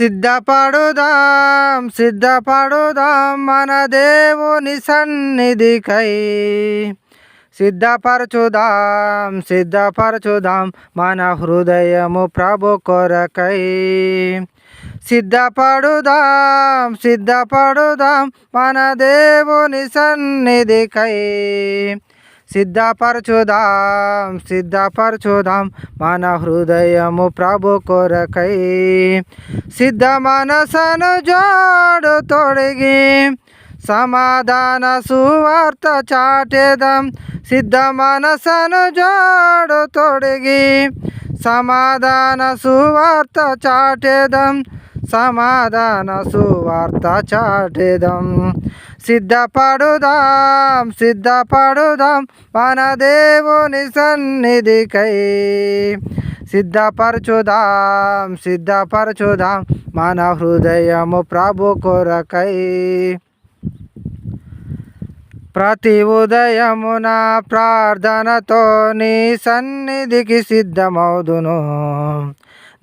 సిద్ధపడుదాం సిద్ధపడుదాం మన దేవుని సన్నిధికై. సిద్ధపరచుదాం సిద్ధపరచుదాం మన హృదయము ప్రభు కొరకై. సిద్ధపడుదాం సిద్ధపడుదాం మన దేవుని సన్నిధికై. సిద్ధపరచుదాం సిద్ధపరచుదాం మన హృదయము ప్రభు కొరకై. సిద్ధ మనసను జోడు తొడిగి సమాధాన సువార్త చాటేదాం. సిద్ధ మనసను జోడు తొడిగి సమాధాన సువార్త చాటేదాం. సమాధాన సువార్త చాటేదాం. సిద్ధపడుదాం సిద్ధపడుదాం మన దేవుని సన్నిధికై. సిద్ధపరచుదాం సిద్ధపరచుదాం మన హృదయము ప్రభు కొరకై. ప్రతి ఉదయమున ప్రార్థనతో నీ సన్నిధికి సిద్ధమవుదును.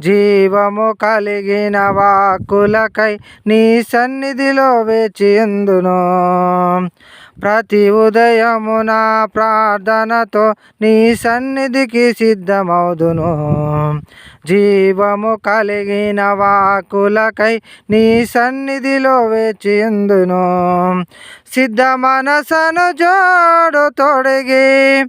జీవము కలిగిన వాక్కులకై నీ సన్నిధిలో వేచియందును ప్రతి ప్రతి ఉదయమున ప్రార్థనతో నీ సన్నిధికి సిద్ధమవుదును. జీవము కలిగిన వాకులకై నీ సన్నిధిలో వేచిందును సిద్ధ మనసను జోడు తొడిగి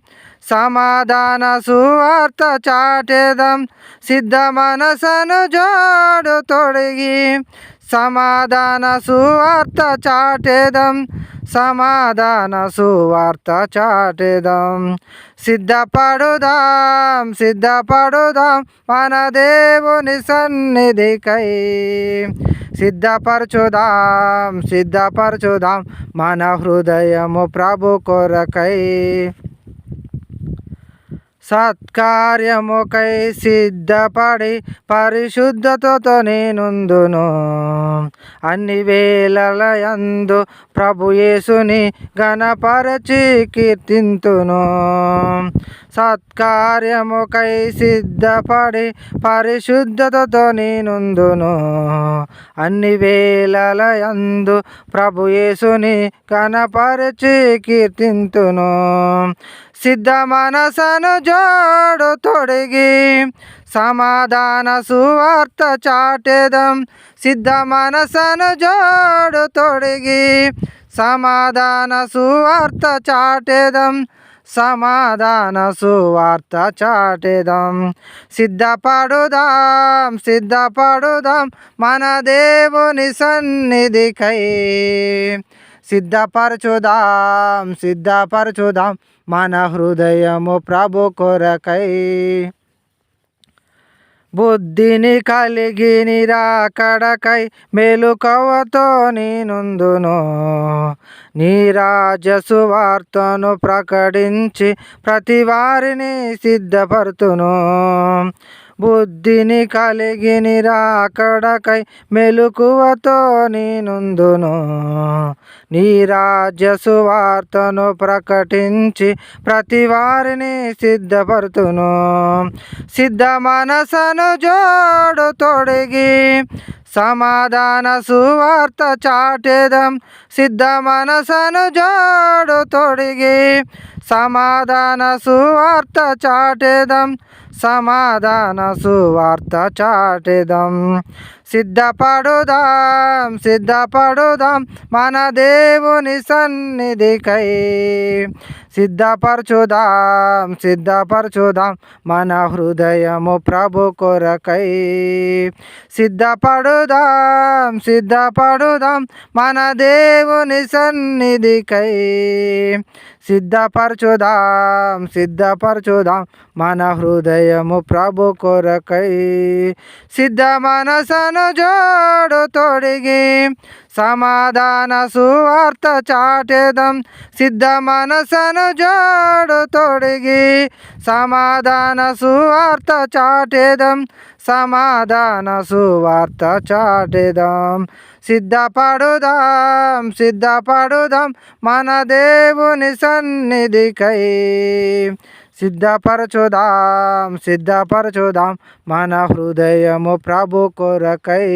సమాధాన సువార్త చాటేదం సిద్ధ మనసను జోడు తొడిగి సమాధాన సువార్త చాటేదం సమాధాన సువార్త చాటేదం సిద్ధపడుదాం సిద్ధపడుదాం మన దేవుని సన్నిధికై. సిద్ధపరచుదాం సిద్ధపరచుదాం మన హృదయము ప్రభు కొరకై. సత్కార్యముకై సిద్ధపడి పరిశుద్ధతతో నేనుందును. అన్ని వేళలయందు ప్రభుయేసుని గణపరచి కీర్తింతును. సత్కార్యముకై సిద్ధపడి పరిశుద్ధతతో నేనుందును. అన్ని వేళలయందు ప్రభు ప్రభుయేసుని గణపరచి కీర్తింతును. సిద్ధ మనసను జోడు తొడిగి సమాధాన సువార్త చాటేదం. సిద్ధ మనసను జోడు తొడిగి సమాధాన సువార్త చాటేదం సమాధాన సువార్త చాటేదం సిద్ధపడుదాం సిద్ధపడుదాం మన దేవుని సన్నిధికై. సిద్ధపరచుదాం సిద్ధపరచుదాం మన హృదయము ప్రభు కొరకై. బుద్ధిని కలిగి నిరాకడకై మేలుకవతో నేనుందును. నీ రాజసు వార్తను ప్రకటించి ప్రతి వారిని సిద్ధపరుతును. బుద్ధిని కలిగి నిరాకడకై మెలుకువతో నేనుందును. నీ రాజ్య సువార్తను ప్రకటించి ప్రతి వారిని సిద్ధపరుతును. సిద్ధ మనసను జోడు తొడిగి సమాధాన సువార్త చాటేదం సిద్ధ మనసను జోడు తొడిగి. సమాధాన సువార్త చాటేదం సమాధాన సువార్త చాటేదం. సిద్ధపడుదాం సిద్ధపడుదాం మన దేవుని సన్నిధికై. సిద్ధపరచుదాం సిద్ధపరచుదాం మన హృదయము ప్రభు కొరకై. సిద్ధపడుదాం సిద్ధపడుదాం మన దేవుని సన్నిధికై. సిద్ధపరచుదాం సిద్ధపరచుదాం మన హృదయము ప్రభు కొరకై. సిద్ధ మనసను జోడు తొడిగి సమాధాన సువార్త చాటేదం. సిద్ధ మనసను జోడు తొడిగి సమాధాన సువార్త చాటేదం. సమాధాన సువార్త చాటేదం. సిద్ధపడుదాం సిద్ధపడుదాం మన దేవుని సన్నిధికై. సిద్ధపరచుదాం సిద్ధపరచుదాం మన హృదయము ప్రభు కొరకై.